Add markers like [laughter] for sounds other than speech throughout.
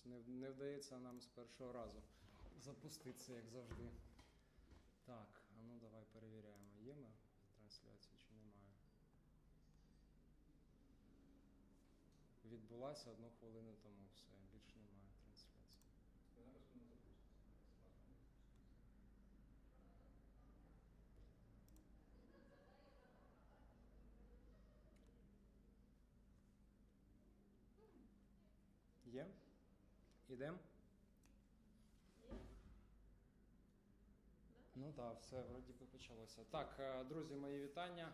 Щось не, не вдається нам з першого разу запуститися, як завжди. Так, а ну давай перевіряємо, є ми трансляції чи немає. Відбулася одну хвилину тому, все, більше немає трансляції. Є? Ідемо? Ну так, все, вроді би почалося. Так, е, друзі, мої вітання.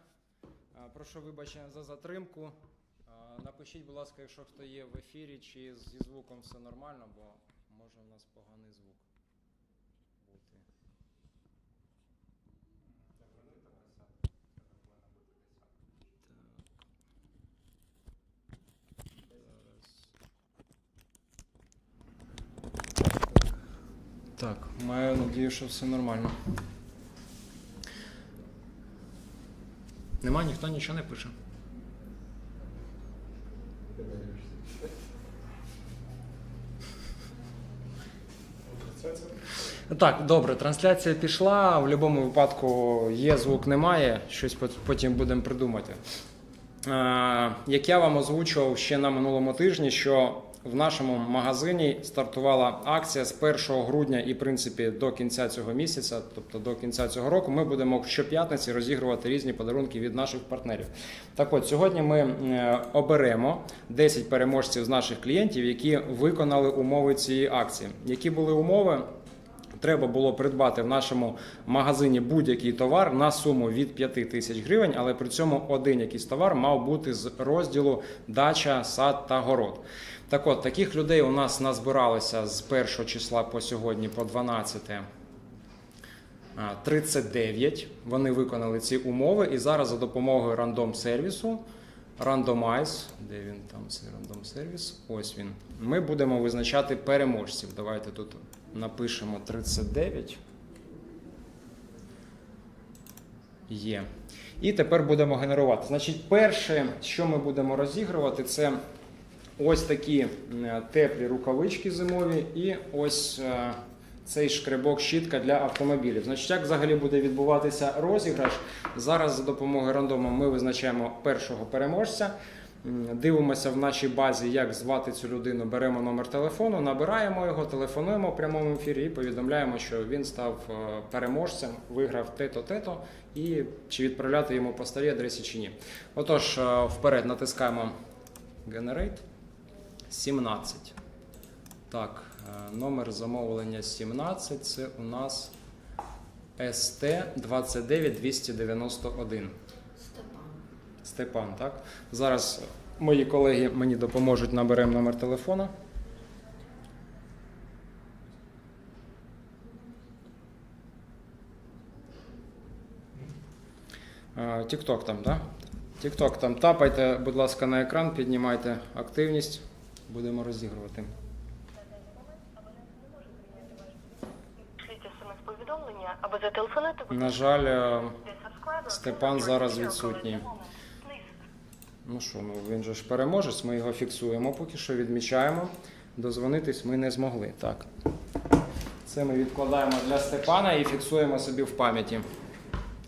Е, Прошу вибачення за затримку. Е, Напишіть, будь ласка, якщо хто є в ефірі, чи зі звуком все нормально, бо може у нас поганий звук бути. Так. Зараз. Так, маю надію, що все нормально. Нема, ніхто нічого не пише. Так, добре, трансляція пішла. В будь-якому випадку є звук, немає. Щось потім будемо придумати. Е, Як я вам озвучував ще на минулому тижні, що в нашому магазині стартувала акція з 1 грудня і, в принципі, до кінця цього місяця, тобто до кінця цього року, ми будемо щоп'ятниці розігрувати різні подарунки від наших партнерів. Так от, сьогодні ми е, оберемо 10 переможців з наших клієнтів, які виконали умови цієї акції. Які були умови? Треба було придбати в нашому магазині будь-який товар на суму від 5 тисяч гривень, але при цьому один якийсь товар мав бути з розділу дача, сад та город. Так от, таких людей у нас назбиралося з 1 числа по сьогодні, по 12 39. Вони виконали ці умови, і зараз за допомогою рандом сервісу. Randomize, де він там цей рандом сервіс? Ось він. Ми будемо визначати переможців. Давайте тут напишемо 39. Є. І тепер будемо генерувати. Значить, перше, що ми будемо розігрувати, це ось такі е, теплі рукавички зимові, і ось е, цей шкребок щітка для автомобілів. Значить, як взагалі буде відбуватися розіграш? Зараз за допомогою рандому ми визначаємо першого переможця. Дивимося в нашій базі, як звати цю людину. Беремо номер телефону, набираємо його, телефонуємо в прямому ефірі і повідомляємо, що він став е, переможцем, виграв те-то, те-то, і чи відправляти йому по старій адресі чи ні. Отож, вперед натискаємо Generate 17. Так, е, номер замовлення 17 це у нас СТ 29291. Степан. Степан, так? Зараз мої колеги мені допоможуть, наберемо номер телефона. Тікток там, так? Тікток там тапайте, будь ласка, на екран, піднімайте активність. Будемо розігрувати. Смс-повідомлення або зателефонуйте На жаль, е, Степан зараз відсутній. Ну що, ну він же ж переможець, ми його фіксуємо, поки що відмічаємо. Дозвонитись ми не змогли. Так. Це ми відкладаємо для Степана і фіксуємо собі в пам'яті.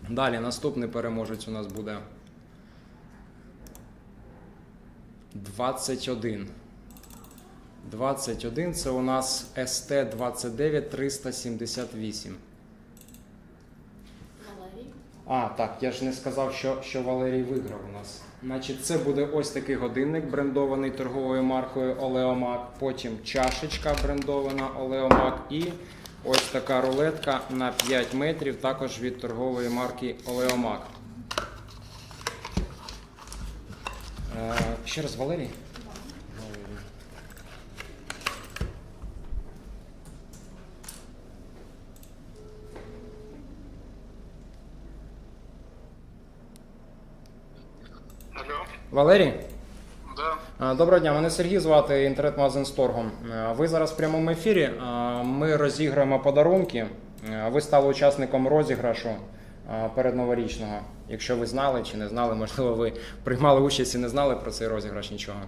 Далі наступний переможець у нас буде 21. 21 це у нас СТ 29378. Валерій. А, так, я ж не сказав, що, що Валерій виграв у нас. Значить, це буде ось такий годинник, брендований торговою маркою Oleomac, потім чашечка брендована Oleomac і ось така рулетка на 5 метрів, також від торгової марки Oleomac. Е, ще раз? Валерій. Алло, Валерій? да, Доброго дня, мене Сергій звати інтернет-магазин Сторгом. Ви зараз в прямому ефірі. Ми розіграємо подарунки. Ви стали учасником розіграшу е, передноворічного. Якщо ви знали чи не знали, можливо, ви приймали участь і не знали про цей розіграш нічого.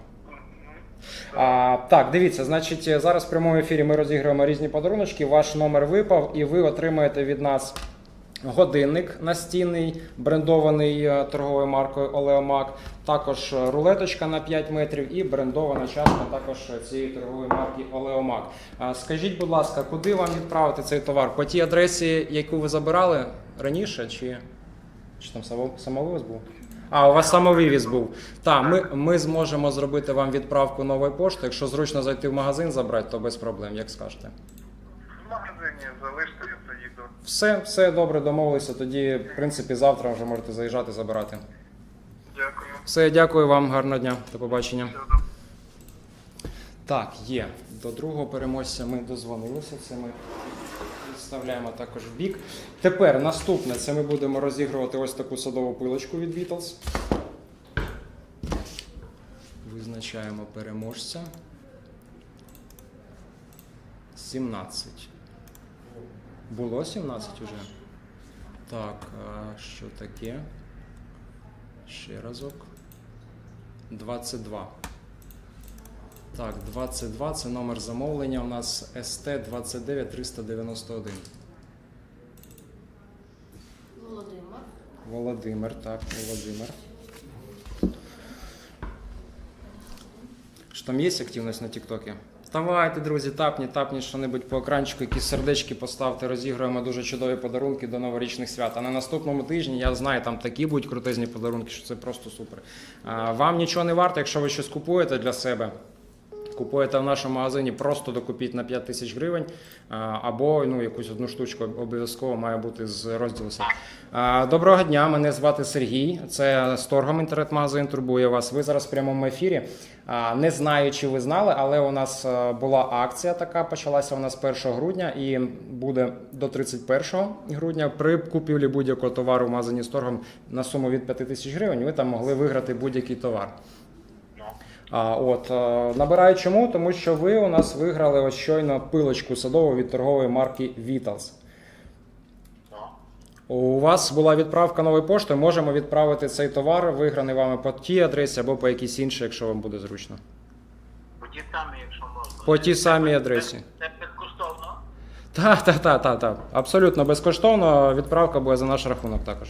А, так, дивіться, значить, зараз в прямому ефірі ми розіграємо різні подаруночки. Ваш номер випав, і ви отримаєте від нас годинник настінний, брендований е, торговою маркою Олеомак. Також е, рулеточка на 5 метрів і брендована частка також цієї торгової марки Олеомак. Скажіть, будь ласка, куди вам відправити цей товар? По тій адресі, яку ви забирали раніше, чи, чи там само- самовивіз був? А, у вас самовивіз був. Так, ми, ми зможемо зробити вам відправку нової пошти. Якщо зручно зайти в магазин забрати, то без проблем, як скажете. В магазині залиште. Все, все добре, домовилися. Тоді, в принципі, завтра вже можете заїжджати, забирати. Дякую. Все, дякую вам, гарного дня, до побачення. Всього доброго. Так, є. До другого переможця ми дозвонилися. Це ми відставляємо також в бік. Тепер наступне це ми будемо розігрувати ось таку садову пилочку від Beatles. Визначаємо переможця. 17. Було 17 уже? Так, а що таке? Ще разок. 22. Так, 22 це номер замовлення. У нас СТ 29391. Володимир. Володимир, так, Володимир. Що там є активність на Тіктокі? Давайте, друзі, тапніть, тапніть що-небудь по екранчику, якісь сердечки поставте, розіграємо дуже чудові подарунки до новорічних свят. А на наступному тижні я знаю, там такі будуть крутезні подарунки, що це просто супер. Вам нічого не варто, якщо ви щось купуєте для себе. Купуєте в нашому магазині, просто докупіть на 5 тисяч гривень, або ну, якусь одну штучку обов'язково має бути з розділу. Доброго дня, мене звати Сергій. Це з торгом інтернет-магазин турбує вас. Ви зараз в прямому ефірі. Не знаю, чи ви знали, але у нас була акція така, почалася вона з 1 грудня і буде до 31 грудня. При купівлі будь-якого товару в магазині з торгом на суму від 5 тисяч гривень ви там могли виграти будь-який товар. От, е, набираю чому? Тому що ви у нас виграли ось щойно пилочку садову від торгової марки Vitals. У вас була відправка нової пошти. Можемо відправити цей товар, виграний вами по тій адресі або по якійсь іншій, якщо вам буде зручно. По ті самі, якщо можна. По тій самій адресі. Це безкоштовно. Так, так, так, так, так. Абсолютно безкоштовно. Відправка буде за наш рахунок також.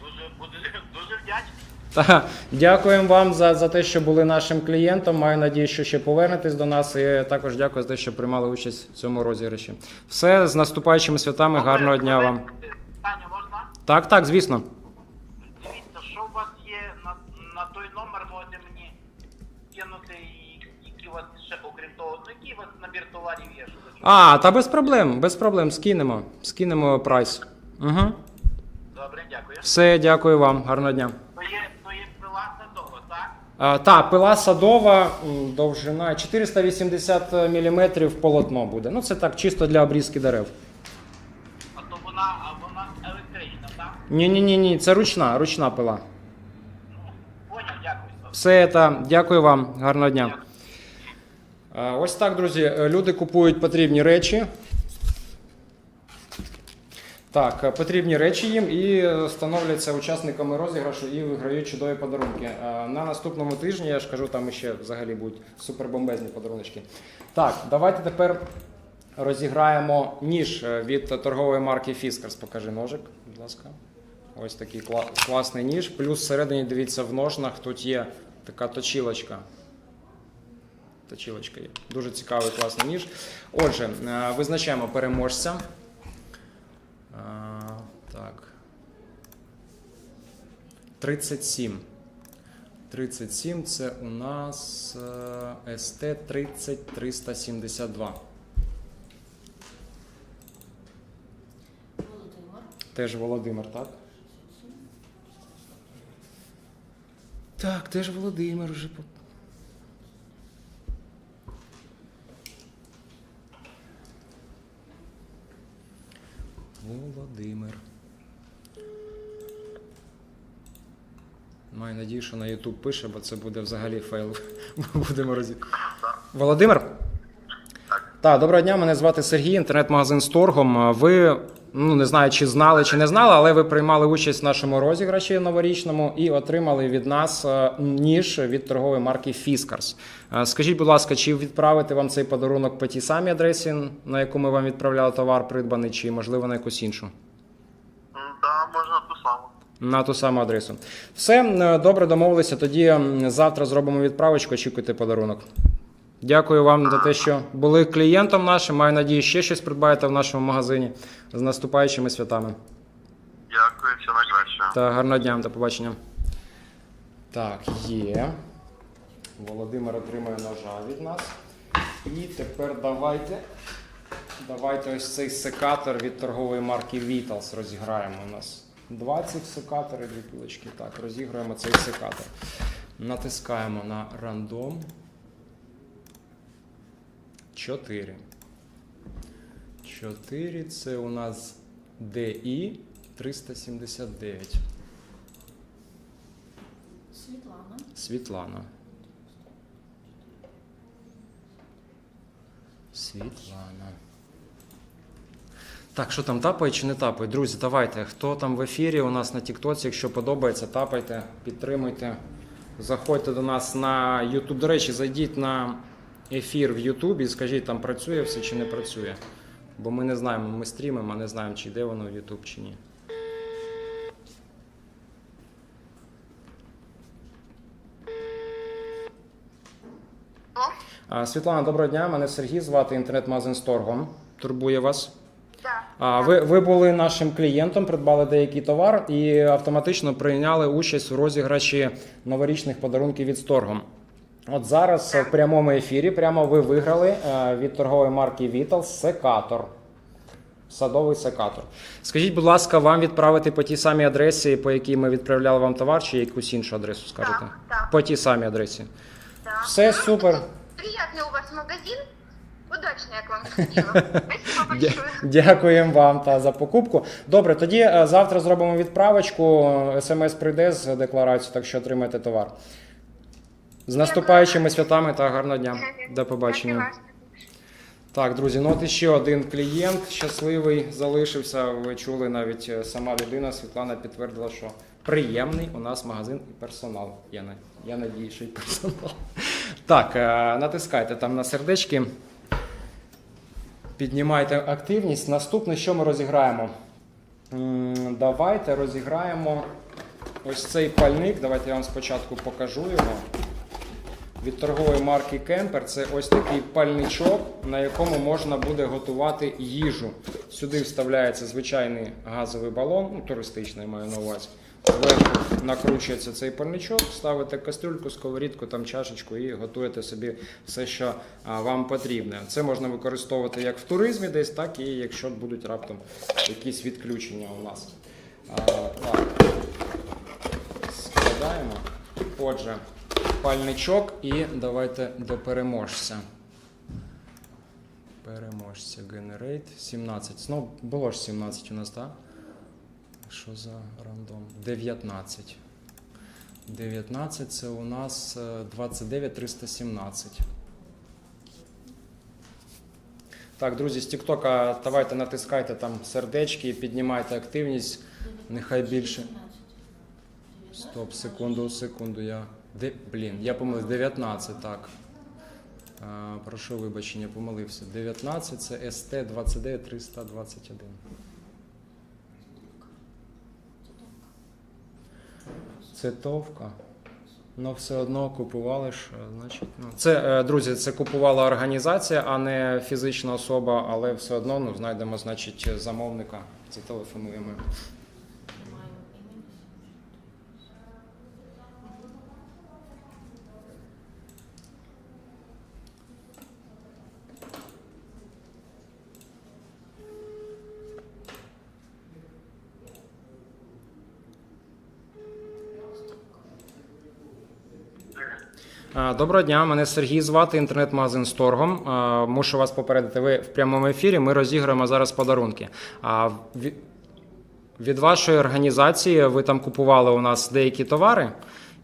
Дуже, буду дуже вдячний. Та, дякуємо вам за, за те, що були нашим клієнтом. Маю надію, що ще повернетесь до нас. І також дякую за те, що приймали участь в цьому розіграші. Все з наступаючими святами. Гарного дня вам. Таня, можна? Так, так, звісно. Дивіться, що у вас є на, на той номер, можете мені кинути, які у вас ще, окрім того, ну який у вас набір товарів є, що А, та без проблем, без проблем. Скинемо. Скинемо прайс. Угу. Добре, дякую. Все, дякую вам. Гарного дня. То є, то є пила садова, так? А, та, пила садова, довжина 480 мм полотно буде. Ну, це так, чисто для обрізки дерев. А то вона, а вона електрична, так? Ні, ні, ні, ні, це ручна, ручна пила. Поняв, дякую. Все, та, дякую вам, гарного дня. Е, Ось так, друзі, е, люди купують потрібні речі. Так, е, потрібні речі їм і е, становляться учасниками розіграшу і виграють чудові подарунки. Е, На наступному тижні, я ж кажу, там ще взагалі будуть супербомбезні подарунки. Так, давайте тепер розіграємо ніж від торгової марки Fiskars. Покажи ножик, будь ласка. Ось такий кла- класний ніж. Плюс всередині, дивіться, в ножнах тут є така точілочка. Точілочка є. Дуже цікавий класний ніж. Отже, визначаємо переможця. А, так. 37. 37 це у нас е, СТ 30372. Володимир. Теж Володимир, так? Так, теж Володимир уже. по- Володимир. Маю надію, що на YouTube пише, бо це буде взагалі фейл. [laughs] Будемо розі. Володимир? Так, доброго дня. Мене звати Сергій, інтернет-магазин з торгом. Ви Ну, не знаю, чи знали, чи не знали, але ви приймали участь в нашому розіграші новорічному і отримали від нас е, ніж від торгової марки Fiskars. Е, Скажіть, будь ласка, чи відправити вам цей подарунок по тій самій адресі, на яку ми вам відправляли товар придбаний, чи можливо на якусь іншу? М, Да, можна ту саму. На ту саму адресу. Все е, добре, домовилися. Тоді завтра зробимо відправочку. Очікуйте подарунок. Дякую вам за те, що були клієнтом нашим. Маю надію, ще щось придбаєте в нашому магазині з наступаючими святами. Дякую, все найкраще. Та гарного дня, до побачення. Так, є. Володимир отримує ножа від нас. І тепер давайте. Давайте ось цей секатор від торгової марки Vitals розіграємо у нас. 20 секатор і дві пілочки. Так, розіграємо цей секатор. Натискаємо на рандом. 4. 4 це у нас DI 379. Світлана. Світлана. Світлана. Так, що там тапає чи не тапає? Друзі, давайте. Хто там в ефірі у нас на Тіктоці, якщо подобається, тапайте, підтримуйте. Заходьте до нас на YouTube. До речі, зайдіть на ефір в YouTube і скажіть, там працює все чи не працює. Бо ми не знаємо, ми стрімимо, а не знаємо, чи йде воно в YouTube чи ні. Світлана, доброго дня. Мене Сергій звати інтернет-магазин Сторгом. Турбує вас. А, ви, ви були нашим клієнтом, придбали деякий товар і автоматично прийняли участь у розіграші новорічних подарунків від Сторгом. От зараз в прямому ефірі прямо ви виграли е, від торгової марки Vital секатор. Садовий секатор. Скажіть, будь ласка, вам відправити по тій самій адресі, по якій ми відправляли вам товар, чи якусь іншу адресу скажете? Так, так. По тій самій адресі. Так. Все супер. Приятный у вас магазин. Удачно, як вам [laughs] большое. Дякуємо вам та за покупку. Добре, тоді е, завтра зробимо відправочку. СМС прийде з декларацією, так що отримаєте товар. З наступаючими святами та гарного дня. До побачення. Так, друзі, ну от іще один клієнт щасливий залишився. Ви чули навіть е, сама людина Світлана підтвердила, що приємний у нас магазин і персонал. Я, я надію, що і персонал. [laughs] Так, е, натискайте там на сердечки. Піднімайте активність. Наступне, що ми розіграємо? Давайте розіграємо ось цей пальник. Давайте я вам спочатку покажу його. Від торгової марки Кемпер це ось такий пальничок, на якому можна буде готувати їжу. Сюди вставляється звичайний газовий балон, ну туристичний маю на увазі. Зверху накручується цей пальничок, ставите кастрюльку, сковорідку, там чашечку і готуєте собі все, що вам потрібне. Це можна використовувати як в туризмі, десь, так і якщо будуть раптом якісь відключення у нас. Так. Складаємо. Отже, пальничок і давайте до переможця. Переможця Generate 17. Ну, було ж 17 у нас, так? Що за рандом? 19. 19 це у нас е, 29 317. Так, друзі, з Тіктока давайте натискайте там сердечки, піднімайте активність. Нехай більше. Стоп, секунду, секунду. Я. Де... Блін, я помилився. 19, так. А, прошу вибачення, помилився. 19 це СТ 29 321. Це товка. Ну, все одно купували ж, е, значить. Ну. Це, е, друзі, це купувала організація, а не фізична особа, але все одно ну, знайдемо, значить, замовника. Зателефонуємо. Доброго дня, мене Сергій звати, інтернет-магазин Сторгом. торгом. Мушу вас попередити, ви в прямому ефірі. Ми розіграємо зараз подарунки. Від вашої організації ви там купували у нас деякі товари,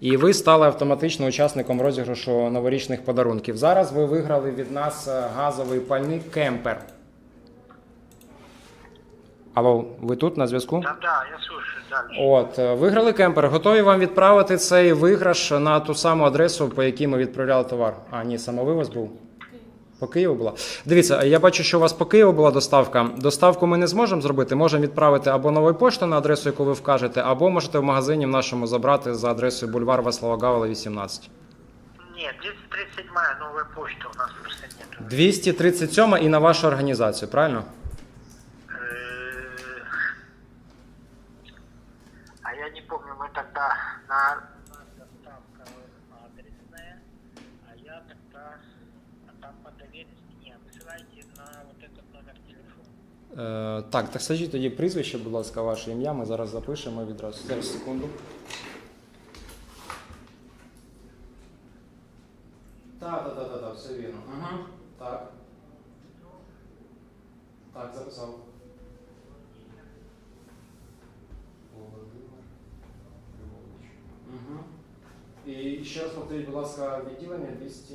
і ви стали автоматично учасником розіграшу новорічних подарунків. Зараз ви виграли від нас е, газовий пальник Кемпер. Алло, ви тут на зв'язку? Да, да, я слушаю дальше. От, е, виграли кемпер. Готові вам відправити цей виграш на ту саму адресу, по якій ми відправляли товар. А, ні, самовивоз був. По Києву була. Дивіться, я бачу, що у вас по Києву була доставка. Доставку ми не зможемо зробити. Можемо відправити або новою поштою на адресу, яку ви вкажете, або можете в магазині в нашому забрати за адресою бульвар Васлава Гавела, 18. Нет, 237 новая почта у нас просто нет. 237 і на вашу організацію, правильно? Е, так, так скажіть тоді прізвище, будь ласка, ваше ім'я. Ми зараз запишемо відразу. Зараз секунду. Так, так, так, так, все вірно. Ага. Так. Так, записав. Угу. І ще раз повторіть, будь ласка, відділення 200.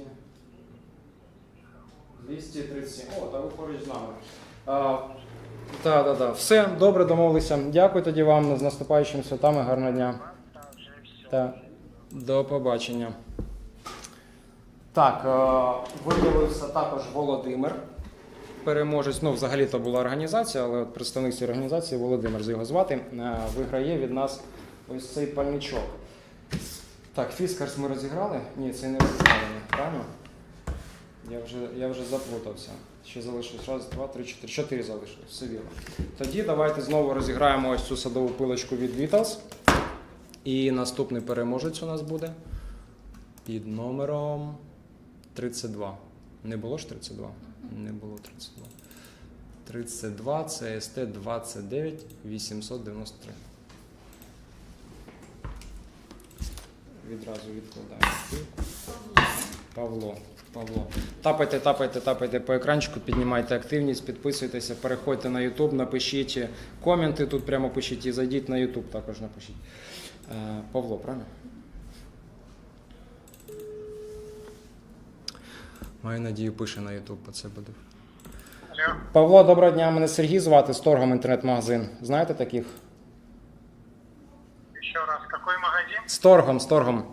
237. О, та ви поруч з нами. Так, так, так. Все, добре, домовилися. Дякую тоді вам з наступаючими святами. Гарного дня. Так. До побачення. Так, е, виявився також Володимир. Переможець, ну, взагалі то була організація, але от представник цієї організації Володимир з його звати, е, виграє від нас ось цей пальничок. Так, Фіскарс ми розіграли? Ні, це не розіграли, правильно? Я вже, я вже заплутався. Ще залишилось раз, два, три, чотири. Чотири залишилось, все вірно. Тоді давайте знову розіграємо ось цю садову пилочку від Vitals. І наступний переможець у нас буде під номером 32. Не було ж 32? Не було 32. 32 це СТ 29 893. Відразу відкладаємо. Павло. Павло. Тапайте, тапайте, тапайте по екранчику, піднімайте активність, підписуйтеся, переходьте на YouTube, напишіть коменти тут прямо пишіть і зайдіть на YouTube також напишіть. Е, Павло, правильно? Маю надію, пише на YouTube, бо це буде. Алло. Павло, доброго дня. Мене Сергій звати з торгом інтернет-магазин. Знаєте таких? Еще раз, какой магазин? З торгом, з торгом.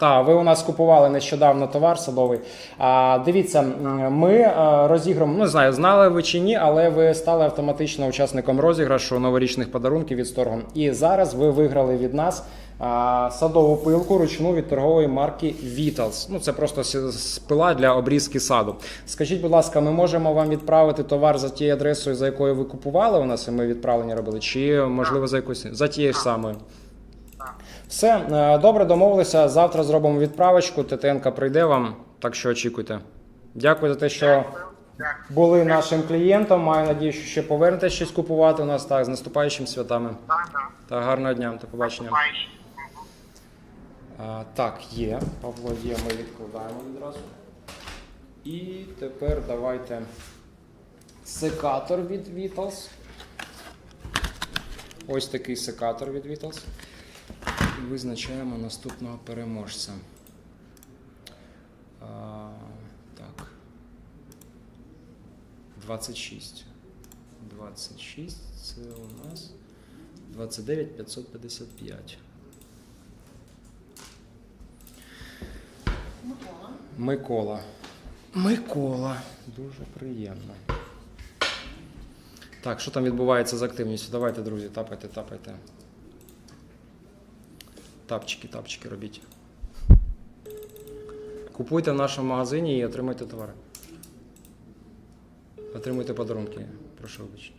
Так, ви у нас купували нещодавно товар садовий. А, дивіться, ми е, розіграємо, ну не знаю, знали ви чи ні, але ви стали автоматично учасником розіграшу новорічних подарунків від Сторгом. І зараз ви виграли від нас а, садову пилку ручну від торгової марки Vitals. Ну це просто пила для обрізки саду. Скажіть, будь ласка, ми можемо вам відправити товар за тією адресою, за якою ви купували у нас, і ми відправлення робили, чи можливо за якусь за тією самою? Все, е, добре, домовилися. Завтра зробимо відправочку. ТТНК прийде вам, так що очікуйте. Дякую за те, що були нашим клієнтом. Маю надію, що ще повернетесь щось купувати у нас. Так, з наступаючими святами. Та гарного дня, до побачення. А, так, є. Павло є, ми відкладаємо відразу. І тепер давайте секатор від Vitals. Ось такий секатор від Vitals. Визначаємо наступного переможця. А, так. 26. 26 це у нас 29 555. Микола. Микола. Микола. Дуже приємно. Так, що там відбувається з активністю? Давайте, друзі, тапайте, тапайте. Тапчики, тапчики робіть. Купуйте в нашому магазині і отримуйте товари. Отримуйте подарунки. Прошу вибачення.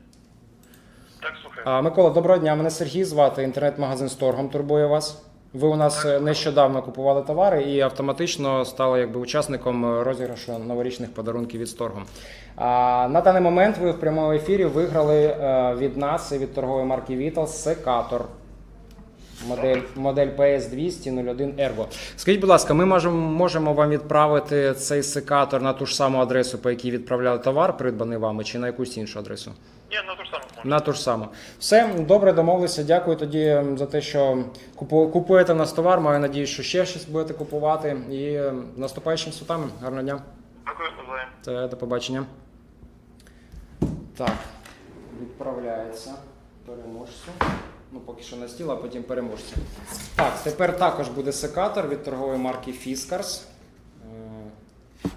Так, слухай. А, Микола, доброго дня. Мене Сергій звати. Інтернет-магазин з торгом турбує вас. Ви у нас е, нещодавно купували товари і автоматично стали якби учасником розіграшу новорічних подарунків від Сторгом. А, на даний момент ви в прямому ефірі виграли е, від нас і від торгової марки Vital секатор. Модель, модель PS200 01 Ergo. Скажіть, будь ласка, ми можемо, можемо вам відправити цей секатор на ту ж саму адресу, по якій відправляли товар, придбаний вами, чи на якусь іншу адресу? Ні, на ту ж саму. На ту ж саму. Все, добре, домовилися. Дякую тоді за те, що купуєте нас товар. Маю надію, що ще щось будете купувати. І наступаючим святами. Гарного дня. Дякую. Та, До побачення. Так. відправляється переможцю. Ну, поки що на стіл, а потім переможцю. Так, тепер також буде секатор від торгової марки Fiskars. Е,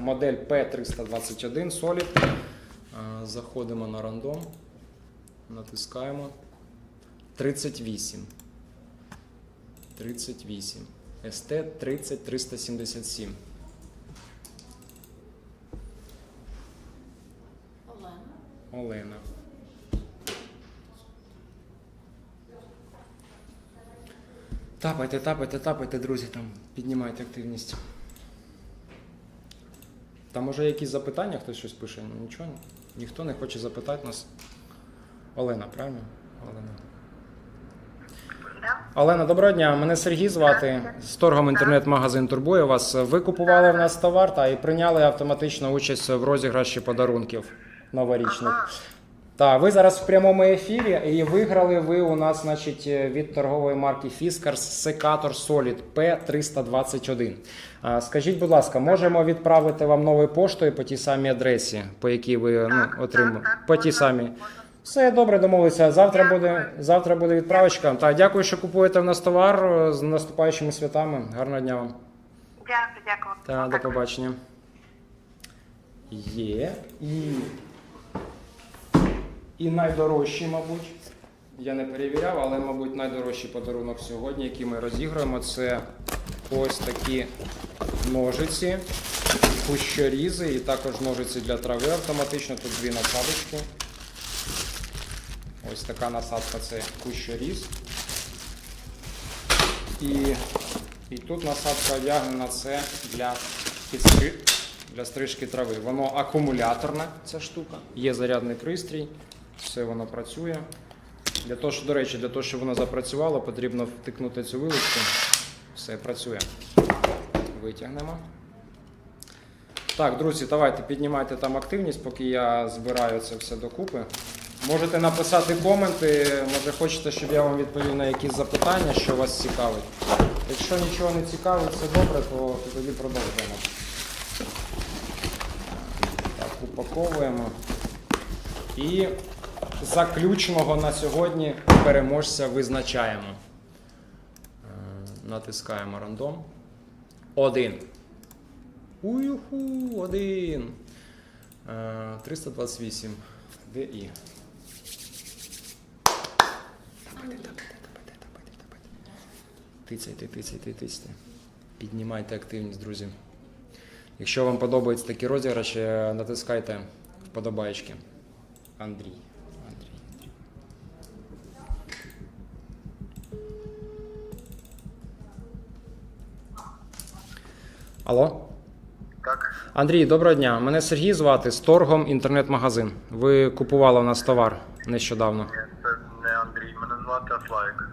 Модель P321 Solid. Е, Заходимо на рандом. Натискаємо. 38. 38. ST 30377. Олена. Олена. Тапайте, тапайте, тапайте, друзі, там піднімайте активність. Там може якісь запитання, хтось щось пише? Ну, Нічого, ніхто не хоче запитати нас. Олена, правильно? Олена. Олена, доброго дня. Мене Сергій звати. З торгом інтернет-магазин турбує вас. Ви купували в нас товар та і прийняли автоматично участь в розіграші подарунків новорічних. Так, ви зараз в прямому ефірі і виграли ви у нас, значить, від торгової марки Fiskars секатор Solid P321. А, Скажіть, будь ласка, можемо відправити вам новою поштою по тій самій адресі, по якій ви ну, отримали? По тій самій. Все добре, домовилися. Завтра буде завтра буде відправочка. Так, дякую, що купуєте в нас товар з наступаючими святами. Гарного дня вам. Дякую, дякую. Та до побачення. Є і. І найдорожчий, мабуть. Я не перевіряв, але, мабуть, найдорожчий подарунок сьогодні, який ми розіграємо, це ось такі ножиці, кущорізи і також ножиці для трави автоматично. Тут дві насадочки. Ось така насадка це кущоріз. І, і тут насадка одягнена це для підстри... для стрижки трави. Воно акумуляторна, ця штука. Є зарядний пристрій, все воно працює. Для того, що, до речі, для того, щоб воно запрацювало, потрібно втикнути цю вилочку. Все працює. Витягнемо. Так, друзі, давайте піднімайте там активність, поки я збираю це все докупи. Можете написати коменти, може хочете, щоб я вам відповів на якісь запитання, що вас цікавить. Якщо нічого не цікавить, все добре, то, то тоді продовжуємо. Так, упаковуємо. І заключного на сьогодні переможця визначаємо. Е, Натискаємо рандом. Один. Уюху, один. Е, 328. ДІ. Тицяйте, тицяйте, тицяйте. Піднімайте активність, друзі. Якщо вам подобаються такі розіграші, натискайте вподобайки. Андрій. Андрій. Алло? Так, Андрій, доброго дня. Мене Сергій звати з торгом інтернет-магазин. Ви купували у нас товар нещодавно. ні, це не Андрій, мене звати Славік.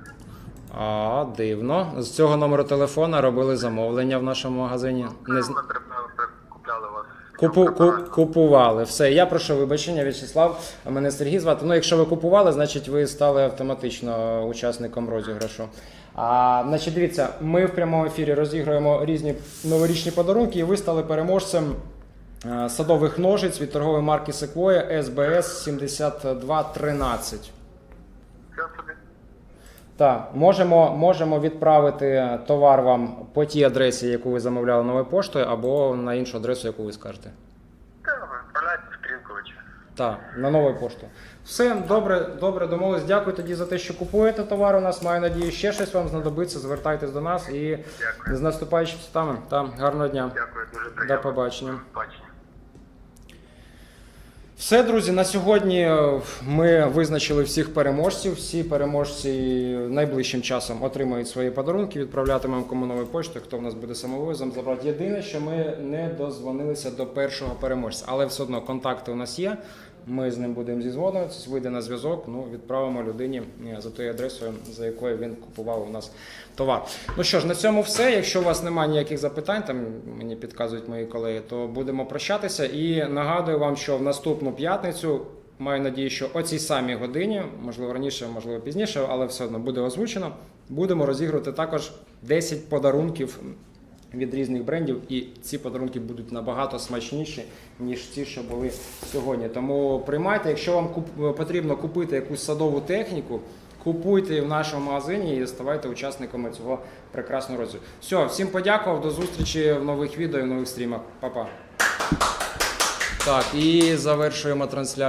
А, дивно. З цього номеру телефона робили замовлення в нашому магазині. Не з... Ми при- при- купляли вас. Купу, ку, купували. Все, я прошу вибачення, В'ячеслав. А мене Сергій звати. Ну, якщо ви купували, значить ви стали автоматично учасником розіграшу. А, значить, дивіться, ми в прямому ефірі розіграємо різні новорічні подарунки, і ви стали переможцем е, садових ножиць від торгової марки Sequoia SBS 7213. Все. Так, можемо, можемо відправити товар вам по тій адресі, яку ви замовляли новою поштою, або на іншу адресу, яку ви скажете. Та. Так, на нову пошту. Все, добре, добре, домовились. Дякую тоді за те, що купуєте товар у нас. Маю надію, ще щось вам знадобиться. Звертайтесь до нас і Дякую. з наступаючими святами. Та, гарного дня. Дякую, дуже приємно. До побачення. До побачення. Все, друзі, на сьогодні е, ми визначили всіх переможців. Всі переможці найближчим часом отримають свої подарунки, відправлятимемо комуновою поштою, хто в нас буде самовозом забрати. Єдине, що ми не дозвонилися до першого переможця, але все одно контакти у нас є. Ми з ним будемо зізвонюватися, вийде на зв'язок. Ну, відправимо людині е, за тою адресою, за якою він купував у нас товар. Ну що ж, на цьому все. Якщо у вас немає ніяких запитань, там мені підказують мої колеги, то будемо прощатися. І нагадую вам, що в наступну п'ятницю. Маю надію, що о цій самій годині, можливо раніше, можливо пізніше, але все одно буде озвучено. Будемо розігрувати також 10 подарунків від різних брендів, і ці подарунки будуть набагато смачніші, ніж ті, що були сьогодні. Тому приймайте, якщо вам куп- потрібно купити якусь садову техніку, купуйте в нашому магазині і ставайте учасниками цього прекрасного розвитку. Все, всім подякував, до зустрічі в нових відео і в нових стрімах. Па-па. Так, і завершуємо трансляцію.